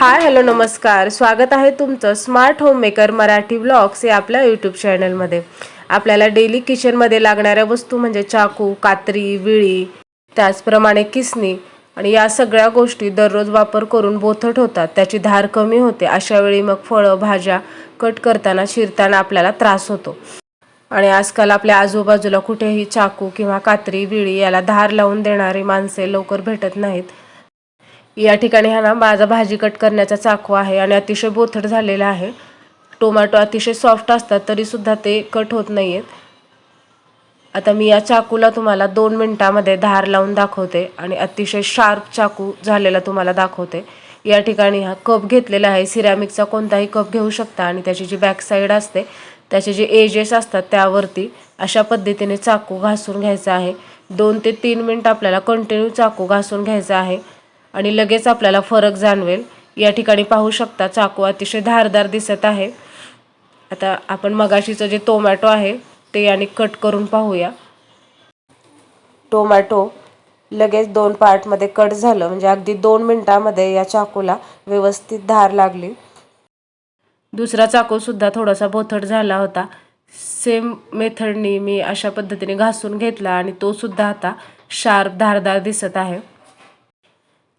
Hi hello नमस्कार. स्वागत आहे तुमचं smart home maker Marathi blogs या आपल्या यूट्यूब चॅनलमध्ये आपल्याला डेली किचनमध्ये लागणाऱ्या वस्तू म्हणजे चाकू कात्री विळी त्याचप्रमाणे किसणी आणि या सगळ्या गोष्टी दररोज वापर करून बोथट होतात. त्याची धार कमी होते. अशा वेळी मग फळं भाज्या कट करताना शिरताना आपल्याला त्रास होतो. आणि आजकाल आपल्या आजूबाजूला कुठेही चाकू किंवा कात्री विळी याला धार लावून देणारी माणसे लवकर भेटत नाहीत. या ठिकाणी हा ना माझा भाजी कट करण्याचा चाकू आहे आणि अतिशय बोथट झालेला आहे. टोमॅटो अतिशय सॉफ्ट असतात तरीसुद्धा ते कट होत नाही आहेत आता मी या चाकूला तुम्हाला दोन मिनटामध्ये धार लावून दाखवते आणि अतिशय शार्प चाकू झालेला तुम्हाला दाखवते. या ठिकाणी हा कप घेतलेला आहे. सिरॅमिकचा कोणताही कप घेऊ शकता आणि त्याची जी बॅकसाईड असते त्याचे जे एजेस असतात त्यावरती अशा पद्धतीने चाकू घासून घ्यायचा आहे. दोन ते तीन मिनटं आपल्याला कंटिन्यू चाकू घासून घ्यायचा आहे. आणि लगेच आपल्याला फरक जाणवेल. या ठिकाणी पाहू शकता चाकू अतिशय धारदार दिसत आहे. आता आपण मगाशीचं जे टोमॅटो आहे ते आणि कट करून पाहूया. टोमॅटो लगेच दोन पार्टमध्ये कट झालं. म्हणजे अगदी दोन मिनटामध्ये या चाकूला व्यवस्थित धार लागली. दुसरा चाकूसुद्धा थोडासा बोथट झाला होता. सेम मेथडनी मी अशा पद्धतीने घासून घेतला आणि तो सुद्धा आता शार्प धारदार दिसत आहे.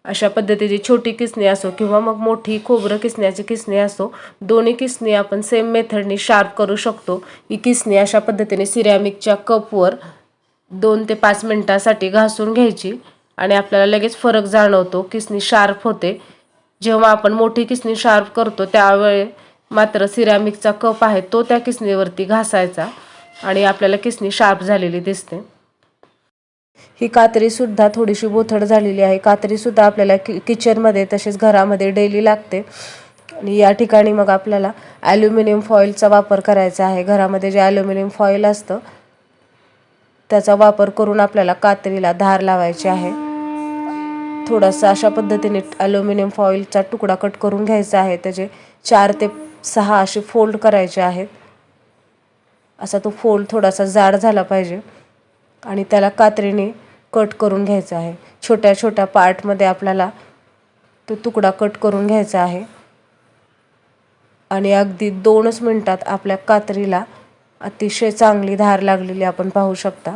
अशा पद्धतीची छोटी किसणी असो किंवा मग मोठी खोबरं किसण्याची किसणी असो दोन्ही किसणी आपण सेम मेथडनी शार्प करू शकतो. ही किसणी अशा पद्धतीने सिरॅमिकच्या कपवर दोन ते पाच मिनटासाठी घासून घ्यायची आणि आपल्याला लगेच फरक जाणवतो. किसणी शार्प होते. जेव्हा आपण मोठी किसणी शार्प करतो त्यावेळी मात्र सिरॅमिकचा कप आहे तो त्या किसणीवरती घासायचा आणि आपल्याला किसणी शार्प झालेली दिसते. ही कात्रीसुद्धा थोडीशी बोथड झालेली आहे. कात्रीसुद्धा आपल्याला कि किचनमध्ये तसेच घरामध्ये डेली लागते. आणि या ठिकाणी मग आपल्याला ॲल्युमिनियम फॉईलचा वापर करायचा आहे. घरामध्ये जे ॲल्युमिनियम फॉईल असतं त्याचा वापर करून आपल्याला कात्रीला धार लावायची आहे. थोडासा अशा पद्धतीने ॲल्युमिनियम फॉईलचा तुकडा कट करून घ्यायचा आहे. त्याचे चार ते सहा असे फोल्ड करायचे आहेत. असा तो फोल्ड थोडासा जाड झाला पाहिजे. आणि त्याला कात्रीने कट करून घ्यायचा आहे. छोट्या छोट्या पार्टमध्ये आपल्याला तो तुकडा कट करून घ्यायचा आहे. आणि अगदी दोनच मिनटात आपल्या कात्रीला अतिशय चांगली धार लागलेली आपण पाहू शकता.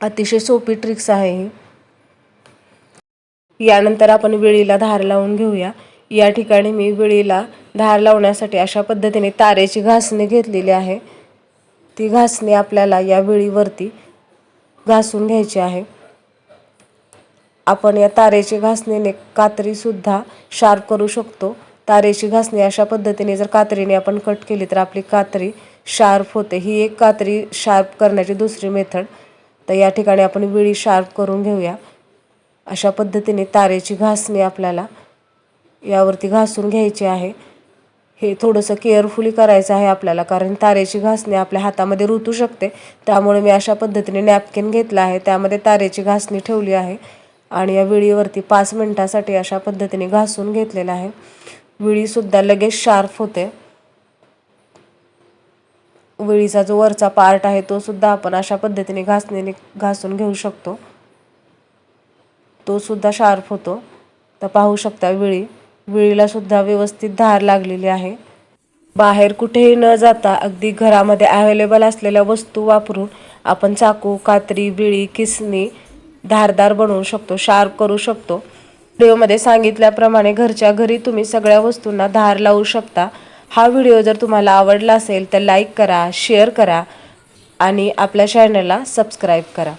अतिशय सोपी ट्रिक्स आहे ही. यानंतर आपण विळीला धार लावून घेऊया. या ठिकाणी मी विळीला धार लावण्यासाठी अशा पद्धतीने तारेची घासणी घेतलेली आहे. ती घासणी आपल्याला या विळीवरती घासून घ्यायची आहे. आपण या तारेची घासणीने कात्रीसुद्धा शार्प करू शकतो. तारेची घासणी अशा पद्धतीने जर कात्रीने आपण कट केली तर आपली कात्री शार्प होते. ही एक कात्री शार्प करण्याची दुसरी मेथड. तर या ठिकाणी आपण विळी शार्प करून घेऊया. अशा पद्धतीने तारेची घासणी आपल्याला यावरती घासून घ्यायची आहे. हे थोडंसं केअरफुली करायचं आहे आपल्याला कारण तारेची घासणी आपल्या हातामध्ये रुतू शकते. त्यामुळे मी अशा पद्धतीने नॅपकिन घेतला आहे. त्यामध्ये तारेची घासणी ठेवली आहे आणि या विळीवरती पाच मिनटासाठी अशा पद्धतीने घासून घेतलेलं आहे. विळीसुद्धा लगेच शार्प होते. विळीचा जो वरचा पार्ट आहे तो सुद्धा आपण अशा पद्धतीने घासणीने घासून घेऊ शकतो. तो सुद्धा शार्प होतो. तर पाहू शकता विळी. विळीला सुद्धा व्यवस्थित धार लागलेली आहे. बाहेर कुठेही न जाता अगदी घरामध्ये अवेलेबल असलेल्या वस्तू वापरून आपण चाकू कात्री विळी किसणी धारदार बनवू शकतो शार्प करू शकतो. व्हिडिओमध्ये सांगितल्याप्रमाणे घरच्या घरी तुम्ही सगळ्या वस्तूंना धार लावू शकता. हा व्हिडिओ जर तुम्हाला आवडला असेल तर लाईक करा शेअर करा आणि आपल्या चॅनलला सबस्क्राईब करा.